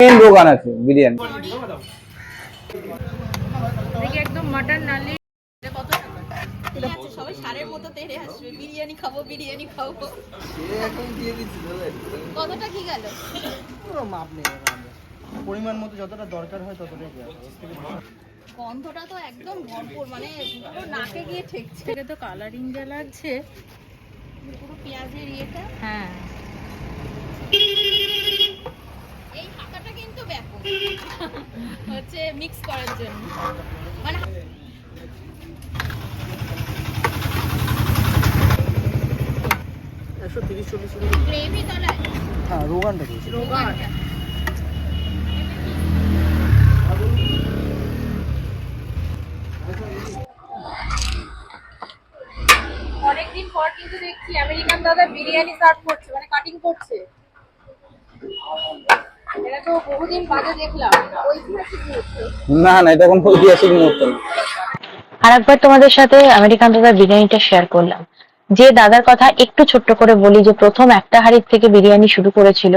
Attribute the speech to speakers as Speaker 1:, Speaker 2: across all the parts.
Speaker 1: Main দোকান আছে বিরিয়ানি।
Speaker 2: দেখি একদম মাটন নালি। কত
Speaker 3: সবাই সারের মতো তেড়ে আসবে। বিরিয়ানি খাব বিরিয়ানি খাব। কতটা কি গেল?
Speaker 4: পুরো মাপ নেই পরিমাণ মতো যতটা দরকার হয় ততটাই
Speaker 3: গন্ধটা তো একদম ভরপুর মানে পুরো নাকে গিয়ে ঠেকছে।
Speaker 2: তো কালারিং যা লাগছে।
Speaker 3: পুরো পেঁয়াজের ইয়েটা।
Speaker 2: হ্যাঁ।
Speaker 3: ব্যাপক। হচ্ছে মিক্স করার জন্য। মানে
Speaker 4: একশো তিরিশ চল্লিশ
Speaker 3: গ্রেভি তলায়।
Speaker 4: হ্যাঁ রোগানটা দিয়েছি।
Speaker 2: রোগান অনেকদিন পর কিন্তু দেখছি আমেরিকান দাদা বিরিয়ানি সার্ভ করছে মানে কাটিং করছে। এটা তো বহুদিন বাদে দেখলাম ঐতিহাসিক মুহূর্ত।
Speaker 1: না না এটা কোনো ঐতিহাসিক মুহূর্ত না।
Speaker 5: আর একবার তোমাদের সাথে আমেরিকান দাদার বিরিয়ানিটা শেয়ার করলাম। যে দাদার কথা একটু ছোট্ট করে বলি যে প্রথম একটা হাড়ির থেকে বিরিয়ানি শুরু করেছিল।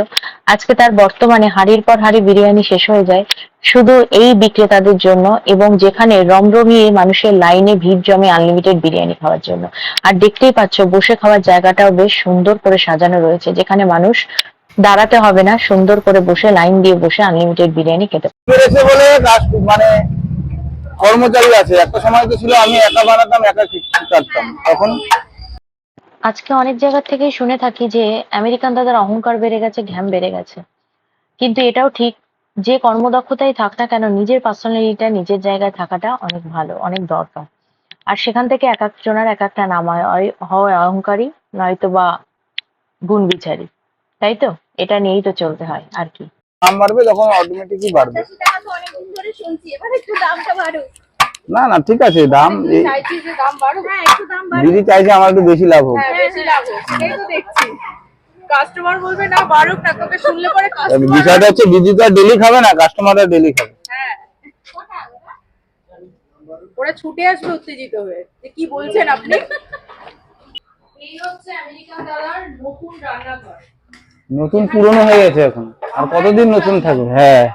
Speaker 5: আজকে তার বর্তমানে হাড়ির পর হাড়ি বিরিয়ানি শেষ হয়ে যায়। শুধু এই বিক্রেতাদের জন্য এবং যেখানে রমরমিয়ে মানুষের লাইনে ভিড় জমে আনলিমিটেড বিরিয়ানি খাওয়ার জন্য। আর দেখতেই পাচ্ছ বসে খাওয়ার জায়গাটাও বেশ সুন্দর করে সাজানো রয়েছে যেখানে মানুষ দাঁড়াতে হবে না সুন্দর করে বসে লাইন দিয়ে বসে আনলিমিটেড বিরিয়ানি খেতে
Speaker 1: বলে মানে কর্মচারী আছে। একটা সময় তো ছিল আমি একা বানাতাম একা কাটতাম তখন
Speaker 5: আজকে অনেক জায়গা থেকেই শুনে থাকি যে আমেরিকান দাদার অহংকার বেড়ে গেছে ঘ্যাম বেড়ে গেছে। কিন্তু এটাও ঠিক যে কর্মদক্ষতাই থাক না কেন নিজের পার্সোনালিটিটা নিজের জায়গায় থাকাটা অনেক ভালো অনেক দরকার। আর সেখান থেকে এক একজনের এক একটা নাম হয় অহংকারী নয়তো বা গুণ বিচারী তাই তো? এটা নিয়েই তো চলতে হয় আর কি।
Speaker 1: দাম বাড়বে তখন অটোমেটিকই বাড়বে।
Speaker 3: পঁচাশি টাকা তো অনেকদিন ধরে শুনছি। এবার একটু দামটা বাড়ুক।
Speaker 1: না না ঠিক আছে দাম এই-
Speaker 2: চাইছি যে দাম বাড়ুক।
Speaker 3: হ্যাঁ একটু দাম বাড়ুক।
Speaker 1: দিদি চাইছে আমার একটু বেশি লাভ হোক।
Speaker 2: হ্যাঁ বেশি লাভ হোক। সেটাই তো দেখছি। কাস্টমার বলবে না বাড়ুক না তোকে শুনলে পরে
Speaker 1: বিষয়টা হচ্ছে দিদি তো ডেলি খাবে না কাস্টমাররা ডেলি খাবে।
Speaker 2: হ্যাঁ। ওরা ছুটে আসবে উত্তেজিত হয়ে যে কি বলছেন আপনি? এই হচ্ছে আমেরিকান দাদার নতুন রান্নাঘর।
Speaker 1: নতুন পুরনো হয়ে গেছে এখন। আর কতদিন নতুন থাকবে? হ্যাঁ।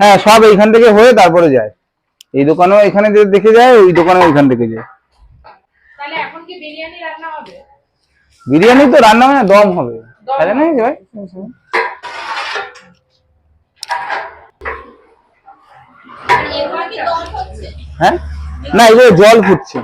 Speaker 3: হয়ে
Speaker 1: সব এইখান থেকে হয়ে তারপরে যায়। এই দোকানেও এখানে দেখে যায় ওই দোকানেও ওইখান থেকে যায়।
Speaker 2: তাহলে এখন বিরিয়ানি
Speaker 1: তো রান্না হয় না দম হবে। তাই না ভাই
Speaker 3: এরপর কি দম হচ্ছে
Speaker 1: হ্যাঁ? না এগুলো জল ফুটছে।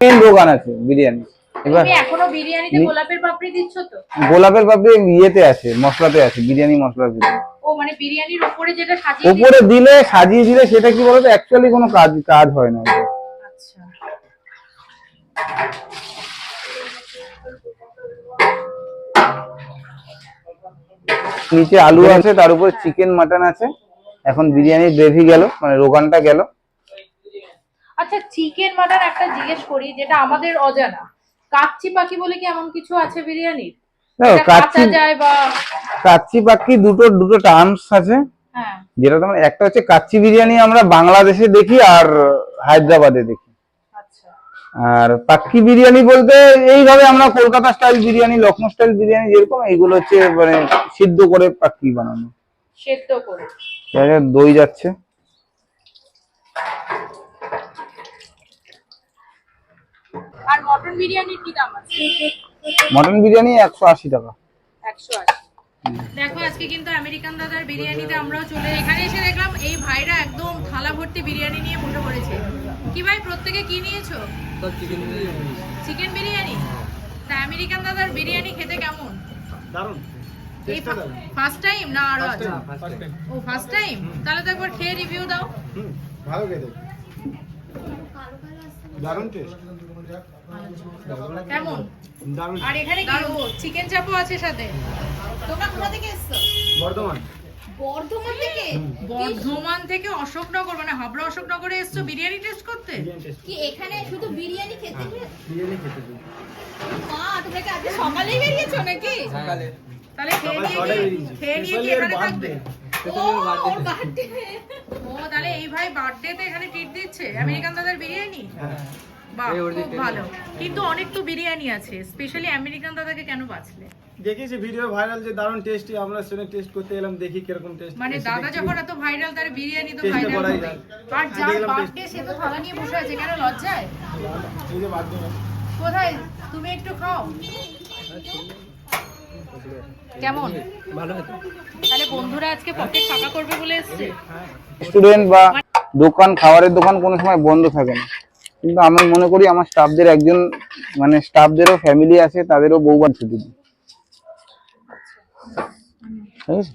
Speaker 1: মেন দোকান আছে বিরিয়ানি। এবার
Speaker 2: এখনও বিরিয়ানিতে গোলাপের পাপড়ি দিচ্ছ তো?
Speaker 1: গোলাপের পাপড়ি ইয়েতে আছে মশলাতে আছে বিরিয়ানি মশলার ভিতরে
Speaker 2: ও মানে বিরিয়ানির উপরে যেটা সাজিয়ে
Speaker 1: ওপরে দিলে সাজিয়ে দিলে সেটা কি বলতো? অ্যাকচুয়ালি কোনো কাজ কাজ হয় না।
Speaker 2: আচ্ছা।
Speaker 1: নিচে আলু আছে তার উপরে চিকেন মাটন আছে। এখন বিরিয়ানির গ্রেভি গেল মানে রোগানটা গেল।
Speaker 2: আচ্ছা চিকেন মাটন একটা জিজ্ঞেস করি যেটা আমাদের অজানা। কাচ্চি পাখি বলে কি এমন কিছু আছে বিরিয়ানির
Speaker 1: কাচ্চি
Speaker 2: কাঁচা যায় বা
Speaker 1: কাচ্চি পাক্কি দুটো দুটো টার্মস আছে।
Speaker 2: হ্যাঁ।
Speaker 1: যেটা তোমার একটা হচ্ছে কাচ্চি বিরিয়ানি আমরা বাংলাদেশে দেখি আর হায়দ্রাবাদে দেখি। আর পাক্কি বিরিয়ানি বলতে এইভাবে আমরা কলকাতা স্টাইল বিরিয়ানি লখনৌ স্টাইল বিরিয়ানি যেরকম এইগুলো হচ্ছে মানে সিদ্ধ করে পাক্কি বানানো।
Speaker 2: সেদ্ধ করে।
Speaker 1: দই যাচ্ছে।
Speaker 2: আর মটন বিরিয়ানির কি দাম আছে?
Speaker 1: মটন বিরিয়ানি একশো আশি টাকা।
Speaker 2: একশো আশি। দেখো আজকে কিন্তু আমেরিকান দাদার বিরিয়ানিতে আমরাও চলে এখানে এসে দেখলাম এই ভাইরা একদম থালা ভর্তি বিরিয়ানি নিয়ে বসে পড়েছে কি ভাই প্রত্যেকে কি নিয়েছো? চিকেন বিরিয়ানি। তা আমেরিকান দাদার বিরিয়ানি খেতে কেমন?
Speaker 4: দারুণ।
Speaker 2: ফার্স্ট টাইম না আরও আছে ও ফার্স্ট টাইম তাহলে তো একবার খেয়ে রিভিউ দাও।
Speaker 4: হুম ভালো খেতে। দারুণ টেস্ট
Speaker 2: কেমন?
Speaker 4: দারুণ
Speaker 2: আর এখানে কি? চিকেন চাপও আছে সাথে?
Speaker 3: তোমরা কোথা থেকে এসছো
Speaker 4: বর্ধমান।
Speaker 3: বর্ধমান থেকে?
Speaker 2: বর্ধমান থেকে অশোকনগর মানে হাবড়া অশোকনগরে এসছো বিরিয়ানি টেস্ট করতে?
Speaker 3: কি এখানে শুধু বিরিয়ানি খেতে
Speaker 4: বিরিয়ানি খেতে
Speaker 3: মা তোমরা কি আজকে সকালেই বেরিয়েছো নাকি?
Speaker 4: সকালে।
Speaker 2: তাহলে খেয়ে নিয়ে কি খেয়ে নিয়ে কি এখানে থাকবে। ও, তাহলে এই ভাই বার্থডেতে এখানে ট্রিট দিচ্ছে? আমেরিকান দাদার বিরিয়ানি? খুব ভালো। কিন্তু অনেক তো বিরিয়ানি আছে স্পেশালি আমেরিকান দাদাকে কেন বাঁচলে
Speaker 4: দেখেছি ভিডিও ভাইরাল যে দারুণ টেস্টি আমরা সেটা টেস্ট করতে এলাম দেখি কীরকম টেস্ট
Speaker 2: মানে দাদা যখন এত ভাইরাল তার বিরিয়ানি তো ভাইরাল
Speaker 4: করাই যায়।
Speaker 2: আর যার
Speaker 4: দেখলাম
Speaker 2: বার্থডে সে তো থালা নিয়ে বসে আছে কেন লজ্জায়?
Speaker 4: এই যে বাদ
Speaker 2: কোথায়? তুমি একটু খাও। কেমন? তাহলে বন্ধুরা আজকে পকেট ফাঁকা করবে বলে এসছে।
Speaker 1: রেস্টুরেন্ট বা দোকান খাবারের দোকান কোনো সময় বন্ধ থাকে না। কিন্তু আমি মনে করি আমার স্টাফদের একজন মানে স্টাফদেরও ফ্যামিলি আছে তাদেরও বউবার ছুটি দিই। ঠিক আছে?